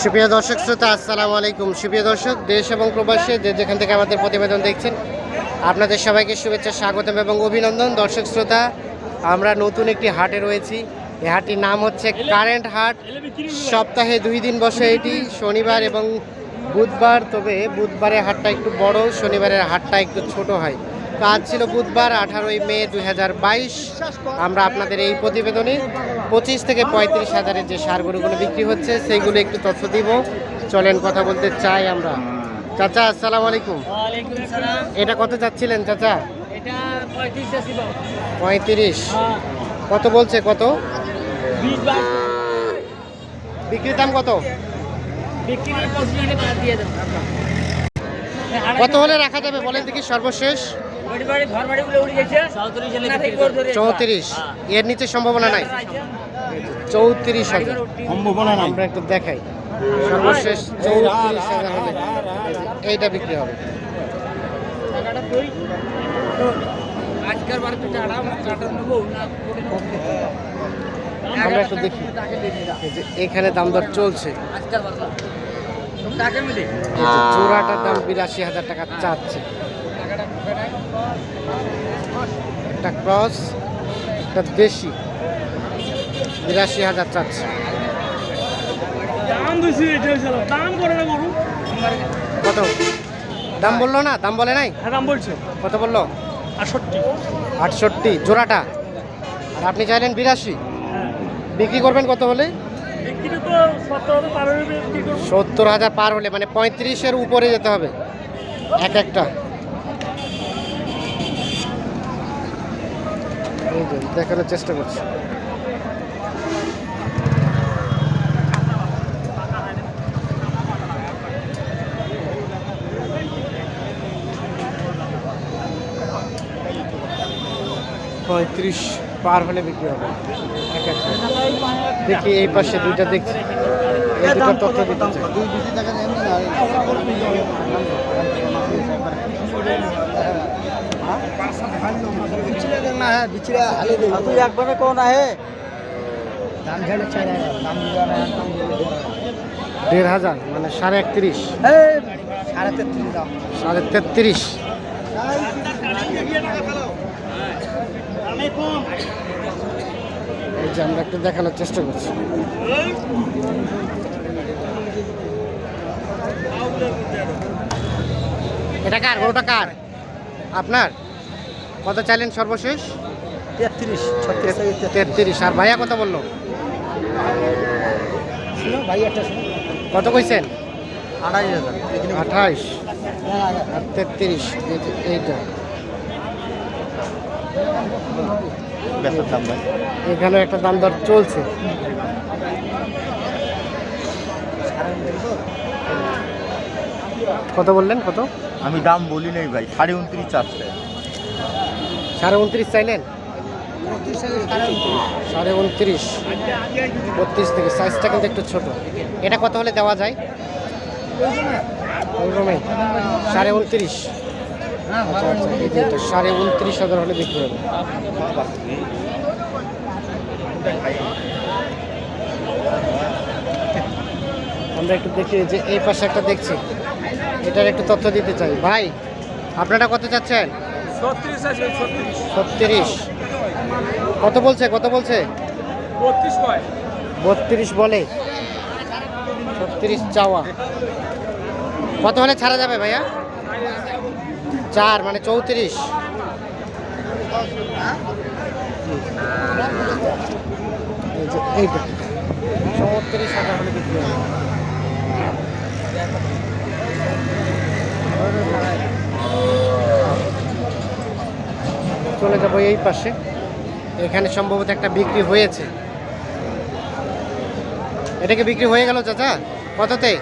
সুপ্রিয় দর্শক শ্রোতা, আসসালামু আলাইকুম। সুপ্রিয় দর্শক, দেশ এবং প্রবাসী যে যেখান থেকে আমাদের প্রতিবেদন দেখছেন, আপনাদের সবাইকে শুভেচ্ছা, স্বাগতম এবং অভিনন্দন। দর্শক শ্রোতা, আমরা নতুন একটি হাটে রয়েছি। এই হাটটির নাম হচ্ছে কারেন্ট হাট। সপ্তাহে দুই দিন বসে এটি, শনিবার এবং বুধবার। তবে বুধবারের হাটটা একটু বড়, শনিবারের হাটটা একটু ছোট হয়। তো আজ ছিল বুধবার আঠারোই মে দু হাজার বাইশ। আমরা আপনাদের এই প্রতিবেদনে পঁচিশ থেকে পঁয়ত্রিশ হাজারের যে সার গরুগুলো বিক্রি হচ্ছে সেইগুলো একটু তথ্য দিব। চলেন কথা বলতে চাই আমরা। চাচা আসসালামু আলাইকুম। এটা কত চাচ্ছিলেন চাচা? পঁয়ত্রিশ কত বলছে কত? বিক্রির দাম কত? কত হলে রাখা যাবে বলেন দেখি সর্বশেষ। চৌত্রিশ চৌত্রিশ। এর নিচে সম্ভাবনা নাই। চৌত্রিশ হাজার সম্ভাবনা নাই। আমরা একটু দেখাই। সর্বশেষ চৌত্রিশ হাজার হলে এইটা বিক্রি হবে। আমরা একটু দেখি। যে এখানে দাম দর চলছে। জোড়াটার দাম বিরাশি হাজার টাকা চাচ্ছে। একটা ক্রস একটা দেশি। বিরাশি হাজার চাচ্ছে। দাম করে না গরু কত? দাম বলল না? দাম বলে নাই? হ্যাঁ দাম বলছে। কত বলল? আটষট্টি। আটষট্টি। জোড়াটা? আর আপনি চাইলেন বিরাশি? বিক্রি করবেন কত হলে? হয়ে সত্তর হাজার পার হলে মানে পঁয়ত্রিশের উপরে যেতে হবে। এক একটা। এই যে দেখানোর চেষ্টা করছি। পঁয়ত্রিশ পার হলে বিক্রি হবে। এক একটা দেখি এই পাশে দুইটা দেখছি। এই দুটো তথ্য দিতে চাই। একবারে কোন আহে দেড় হাজার মানে সাড়ে একত্রিশ। সাড়ে সাড়ে তেত্রিশ। এই যে আমরা একটু দেখানোর চেষ্টা করছি। এটা কার? ওটা কার? আপনার? কত চাইলেন সর্বশেষ? তেত্রিশ তেত্রিশ। আর ভাইয়া কত বলল? কত কইছেন? আড়াই হাজার। আঠাইশ। আর তেত্রিশ। এই যে এইটা। বেসার দাম ভাই। এখানে একটা দাম দর চলছে। কত বললেন কত? আমি দাম বলি নাই ভাই সাড়ে উনত্রিশ চারশো সাড়ে উনত্রিশ চাইলেন? সাড়ে উনত্রিশ। বত্রিশ থেকে সাইজটা কিন্তু একটু ছোট। এটা কত হলে দেওয়া যায়? সাড়ে উনত্রিশ। আচ্ছা আচ্ছা সাড়ে উনত্রিশ হাজার হলে বিক্রি হবে। আমরা একটু দেখি যে এই পাশে একটা দেখছি। এটার একটু তথ্য দিতে চাই। ভাই আপনারা কত চাচ্ছেন? ছত্রিশ কত বলছে? কত বলছে? বত্রিশ বলে। ছত্রিশ চাওয়া। কত হলে ছাড়া যাবে ভাইয়া? চার মানে চৌত্রিশ। চৌত্রিশ হাজার হলে বিক্রি হবে। চলে যাব এই পাশে। এখানে সম্ভবত একটা বিক্রি হয়েছে। এটা কি বিক্রি হয়ে গেল চাচা? কততে?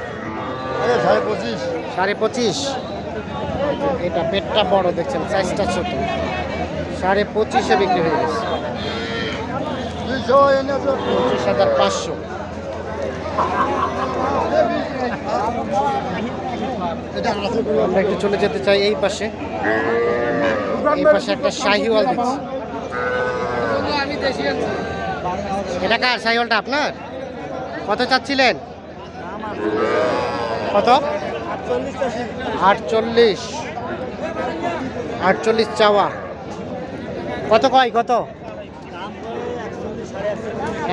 সাড়ে পঁচিশ। সাড়ে পঁচিশ। এটা পেটটা বড় দেখছেন সাইজটা ছোট। সাড়ে পঁচিশে বিক্রি হয়ে গেছে। পঁচিশ হাজার পাঁচশো। আমরা একটু চলে যেতে চাই এই পাশে। এই পাশে একটা শাহিওয়াল দেখছি। এটা কার সাইকেলটা আপনার? কত চাচ্ছিলেন? কত? আটচল্লিশ। আটচল্লিশ চাওয়া। কত কয়, কত?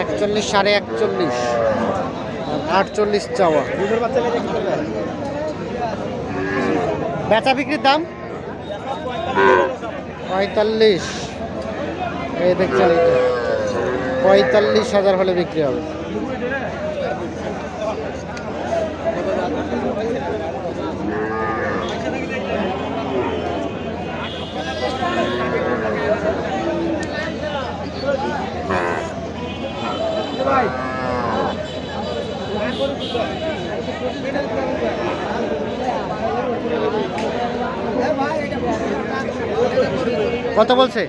একচল্লিশ সাড়ে একচল্লিশ। আটচল্লিশ চাওয়া। বেচা বিক্রির দাম? পঁয়তাল্লিশ। এই দেখছেন পঁয়তাল্লিশ হাজার হলে বিক্রি হবে। কত বলছে?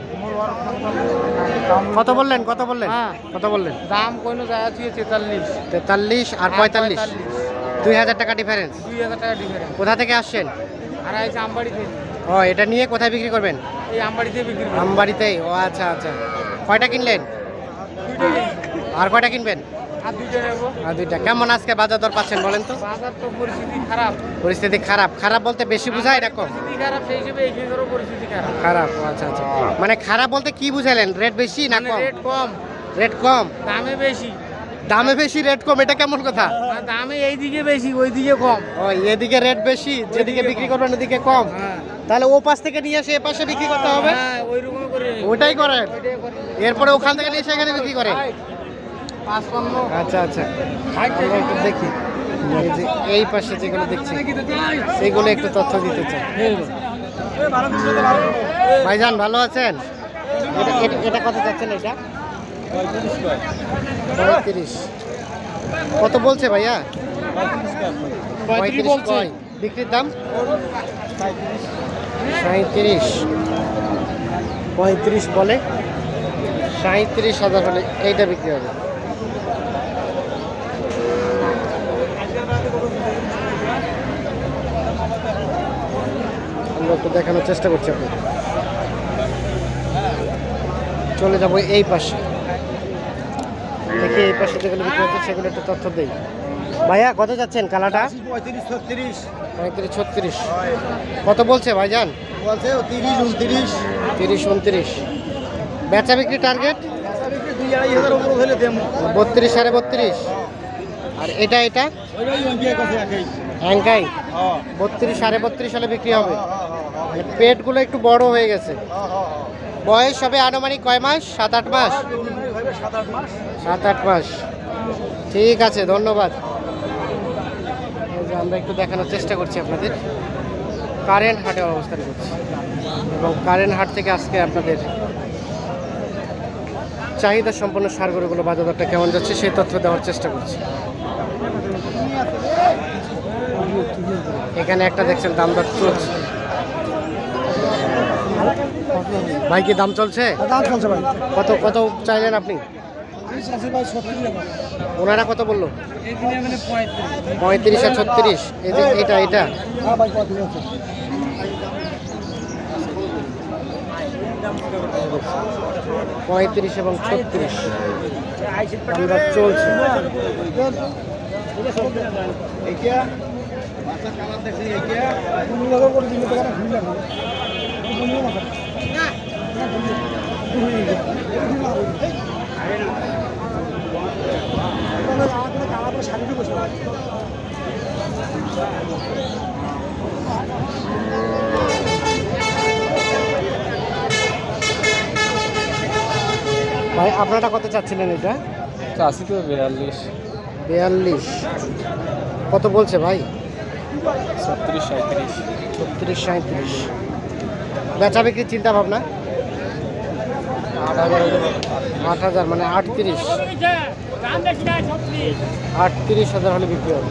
কত বললেন? কত বললেন? হ্যাঁ। কত বললেন? দাম কোনো জায়গা থেকে তেতাল্লিশ। তেতাল্লিশ আর পঁয়তাল্লিশ। দুই হাজার টাকা ডিফারেন্স দুই হাজার টাকা ডিফারেন্স কোথা থেকে আসছেন? আর আমবাড়ি থেকে। ও এটা নিয়ে কোথায় বিক্রি করবেন? এই আমবাড়িতে বিক্রি করি আমবাড়িতেই। ও আচ্ছা আচ্ছা। কয়টা কিনলেন? আর কয়টা কিনবেন? আর দুইটা নেব। আর দুইটা। কেমন আজকে বাজার দর পাচ্ছেন বলেন তো? বাজার তো পরিস্থিতি খারাপ। পরিস্থিতি খারাপ। খারাপ বলতে বেশি বোঝায় এরকম। খারাপ সেই হিসেবে এইখানেরও পরিস্থিতি খারাপ। খারাপ আচ্ছা আচ্ছা। মানে খারাপ বলতে কি বুঝালেন রেট বেশি না মানে কম? রেট কম। রেট কম? দামে বেশি। দামে বেশি রেট কম এটা কেমন কথা? আর দামে এইদিকে বেশি ওইদিকে কম। ও এদিকে রেট বেশি যেদিকে বিক্রি করবেন ওদিকে কম। হ্যাঁ। তাহলে ও পাশ থেকে নিয়ে এসে এ পাশে বিক্রি করতে হবে? হ্যাঁ করে ওটাই করেন। এরপরে ওখান থেকে নিয়ে এসে এখানে বিক্রি করে আচ্ছা আচ্ছা। দেখি। এই পাশে যেগুলো দেখছি সেগুলো একটু তথ্য দিতে চাই। ভাইজান ভালো আছেন? এটা এটা- কত যাচ্ছেন এটা? পঁয়ত্রিশ। কত বলছে ভাইয়া? পঁয়ত্রিশ বিক্রির দাম? সাঁত্রিশ পঁয়ত্রিশ বলে? সাঁত্রিশ হাজার হলে এইটা বিক্রি হবে। আমরা একটু দেখানোর চেষ্টা করছি আপনাকে চলে যাব এই পাশে। দেখি এই পাশে যেগুলো বিক্রি হচ্ছে সেগুলো একটু তথ্য দেই। ভাইয়া কত যাচ্ছেন কালাটা? পঁয়ত্রিশ ছত্রিশ। কত বলছে ভাইজান? বলছে তিরিশ উনত্রিশ। তিরিশ উনত্রিশ। বেচা বিক্রি টার্গেট? বত্রিশ সাড়ে বত্রিশ। আর এটা এটা? হ্যাঙ্কাই হ্যাঁ বত্রিশ, সাড়ে বত্রিশ সালে বিক্রি হবে। পেটগুলো একটু বড় হয়ে গেছে। বয়স হবে আনুমানিক কয় মাস? সাত, আট মাস? সাত, আট মাস। ঠিক আছে, ধন্যবাদ। আমরা একটু দেখানোর চেষ্টা করছি আপনাদের। কারেন্ট হাটে অবস্থান করছি। এবং কারেন্ট হাট থেকে আজকে আপনাদের চাহিদা সম্পন্ন সারগরুগুলো বাজার দরটা কেমন যাচ্ছে সেই তথ্য দেওয়ার চেষ্টা করছি। এখানে একটা দেখছেন দাম দর চলছে। ভাই কি দাম চলছে? দাম চলছে ভাই। কত কত চাইলেন আপনি? ওনারা কত বলল? পঁয়ত্রিশ। আর ছত্রিশ। এই যে এটা এটা? হ্যাঁ পঁয়ত্রিশ পঁয়ত্রিশ এবং ছত্রিশ। আমরা চলছে। ভাই আপনারা কত চাচ্ছিলেন এটা? চাষি তো বিয়াল্লিশ। বিয়াল্লিশ। কত বলছে ভাই? ছত্রিশ সাঁত্রিশ ছত্রিশ সাঁত্রিশ বেচা বিক্রির চিন্তা ভাবনা? আট হাজার। আট হাজার মানে আটত্রিশ। আটত্রিশ হাজার হলে বিক্রি হবে।